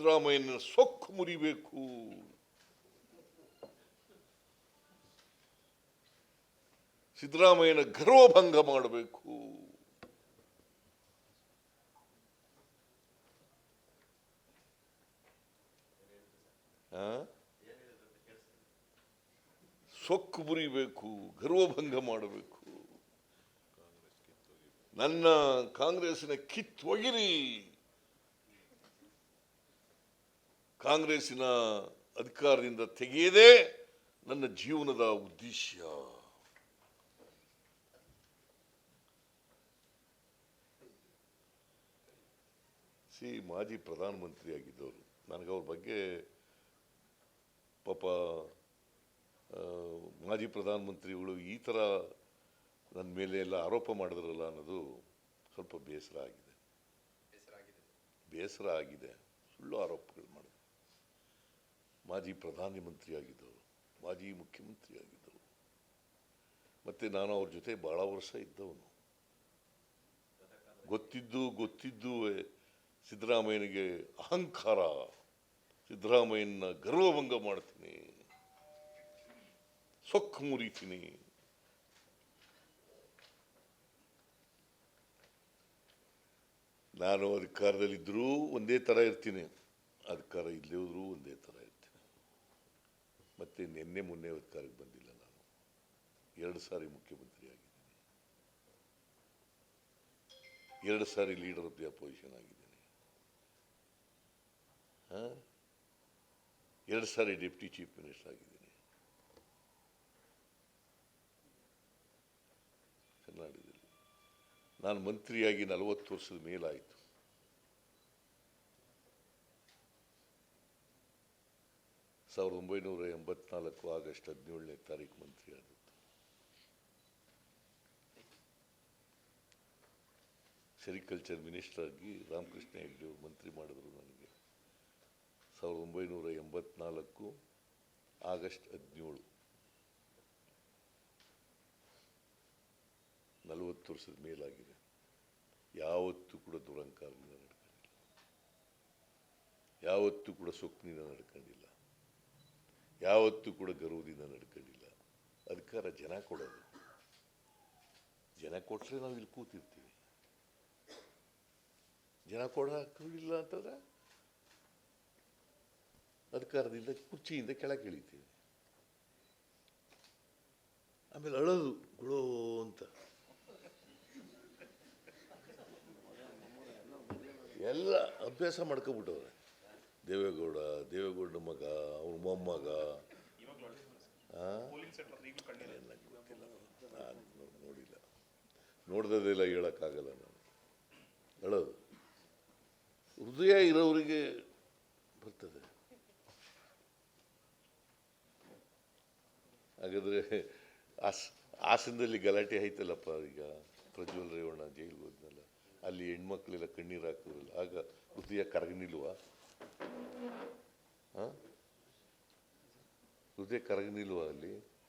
ಸಿದ್ದರಾಮಯ್ಯನ ಸೊಕ್ಕು ಮುರಿಬೇಕು. ಸಿದ್ದರಾಮಯ್ಯನ ಗರ್ವಭಂಗ ಮಾಡಬೇಕು? ಸೊಕ್ಕು ಮುರಿಬೇಕು ಗರ್ವಭಂಗ ಮಾಡಬೇಕು. ನನ್ನ ಕಾಂಗ್ರೆಸ್ಸಿನ ಕಿತ್ತೊಗಿರಿ ಕಾಂಗ್ರೆಸ್ಸಿನ ಅಧಿಕಾರದಿಂದ ತೆಗೆಯದೇ ನನ್ನ ಜೀವನದ ಉದ್ದೇಶ. ಸಿ, ಮಾಜಿ ಪ್ರಧಾನಮಂತ್ರಿ ಆಗಿದ್ದವರು ನನಗೆ ಅವ್ರ ಬಗ್ಗೆ ಪಾಪ ಮಾಜಿ ಪ್ರಧಾನಮಂತ್ರಿಗಳು ಈ ಥರ ನನ್ನ ಮೇಲೆ ಎಲ್ಲ ಆರೋಪ ಮಾಡಿದ್ರಲ್ಲ ಅನ್ನೋದು ಸ್ವಲ್ಪ ಬೇಸರ ಆಗಿದೆ. ಬೇಸರ ಆಗಿದೆ. ಸುಳ್ಳು ಆರೋಪಗಳು ಮಾಡಿದ್ರು. ಮಾಜಿ ಪ್ರಧಾನಮಂತ್ರಿ ಮಂತ್ರಿಯಾಗಿದ್ದವರು ಮಾಜಿ ಮುಖ್ಯಮಂತ್ರಿ ಆಗಿದ್ದವರು ಮತ್ತು ನಾನು ಅವ್ರ ಜೊತೆ ಭಾಳ ವರ್ಷ ಇದ್ದವನು. ಗೊತ್ತಿದ್ದು ಗೊತ್ತಿದ್ದು ಸಿದ್ದರಾಮಯ್ಯನಿಗೆ ಅಹಂಕಾರ, ಸಿದ್ದರಾಮಯ್ಯನ ಗರ್ವಭಂಗ ಮಾಡ್ತೀನಿ. ಸೊಕ್ಕು ಮುರಿತೀನಿ. ನಾನು ಅಧಿಕಾರದಲ್ಲಿದ್ದರೂ ಒಂದೇ ಥರ ಇರ್ತೀನಿ. ಅಧಿಕಾರ ಇಲ್ಲದೇ ಹೋದರೂ ಒಂದೇ ಥರ ಇರ್ತೀನಿ ಮತ್ತೆ ನಿನ್ನೆ ಮೊನ್ನೆ ಅಧಿಕಾರಕ್ಕೆ ಬಂದಿಲ್ಲ ನಾನು. ಎರಡು ಸಾರಿ ಮುಖ್ಯಮಂತ್ರಿ ಆಗಿದ್ದೀನಿ ಎರಡು ಸಾರಿ ಲೀಡರ್ ಆಫ್ ದಿ ಅಪೋಸಿಷನ್ ಆಗಿದ್ದೀನಿ? ಎರಡು ಸಾರಿ ಡೆಪ್ಟಿ ಚೀಫ್ ಮಿನಿಸ್ಟರ್ ಆಗಿದ್ದೀನಿ. ಕರ್ನಾಟಕದಲ್ಲಿ. ನಾನು ಮಂತ್ರಿಯಾಗಿ ನಲವತ್ತು ವರ್ಷದ ಮೇಲಾಯಿತು. ಸಾವಿರದ ಒಂಬೈನೂರ ಎಂಬತ್ನಾಲ್ಕು ಆಗಸ್ಟ್ ಹದಿನೇಳನೇ ತಾರೀಕು ಮಂತ್ರಿ ಸೆರಿಕಲ್ಚರ್ ಮಿನಿಸ್ಟರ್ ಆಗಿ ರಾಮಕೃಷ್ಣ ಹೆಗ್ಡೆ ಮಂತ್ರಿ ಮಾಡಿದ್ರು ನನಗೆ. ಸಾವಿರದ ಒಂಬೈನೂರ ಎಂಬತ್ನಾಲ್ಕು ಆಗಸ್ಟ್ ಹದಿನೇಳು. ನಲವತ್ತು ವರ್ಷದ ಮೇಲಾಗಿದೆ. ಯಾವತ್ತೂ ಕೂಡ ದುರಂಕಾರದಿಂದ ನಡ್ಕೊಂಡಿಲ್ಲ. ಯಾವತ್ತೂ ಕೂಡ ಸೊಕ್ಕಿನಿಂದ ನಡ್ಕೊಂಡಿಲ್ಲ. ಯಾವತ್ತೂ ಕೂಡ ಗರ್ವದಿಂದ ನಡ್ಕೊಂಡಿಲ್ಲ. ಅಧಿಕಾರ ಜನ ಕೊಡೋದು. ಜನ ಕೊಟ್ಟರೆ ನಾವು ಇಲ್ಲಿ ಕೂತಿರ್ತೀವಿ. ಜನ ಕೊಡೋಕ್ಕಿಲ್ಲ ಅಂತಂದ್ರೆ ಅಧಿಕಾರದಿಂದ ಕುರ್ಚಿಯಿಂದ ಕೆಳಗೆ ಇಳಿತೀವಿ. ಆಮೇಲೆ ಅಳೋದು, ಗುಳೋ ಅಂತ. ಎಲ್ಲ ಅಭ್ಯಾಸ ಮಾಡ್ಕೊಬಿಟ್ಟವ್ರೆ. ದೇವೇಗೌಡ ದೇವೇಗೌಡ ಮಗ ಅವ್ರ ಮೊಮ್ಮಗ. ಗೊತ್ತಿಲ್ಲ ನಾನು ನೋಡಿಲ್ಲ. ನೋಡ್ದದೆಲ್ಲ ಹೇಳೋಕ್ಕಾಗಲ್ಲ ನಾನು. ಹೇಳೋದು. ಹೃದಯ ಇರೋರಿಗೆ ಬರ್ತದೆ. ಹಾಗಾದ್ರೆ ಆಸ್ ಆಸನದಲ್ಲಿ ಗಲಾಟೆ ಆಯ್ತಲ್ಲಪ್ಪ ಈಗ? ಪ್ರಜ್ವಲ್ ರೇವಣ್ಣ ಜೈಲಿಗೆ ಹೋದ್ನಲ್ಲ. ಅಲ್ಲಿ ಹೆಣ್ಮಕ್ಳೆಲ್ಲ ಕಣ್ಣೀರು ಹಾಕಿದ್ರಲ್ಲ. ಆಗ ಹೃದಯ ಕರಗನಿಲ್ವ? ಹೃದಯ ಕರಗನಿಲ್ವ ಅಲ್ಲಿ?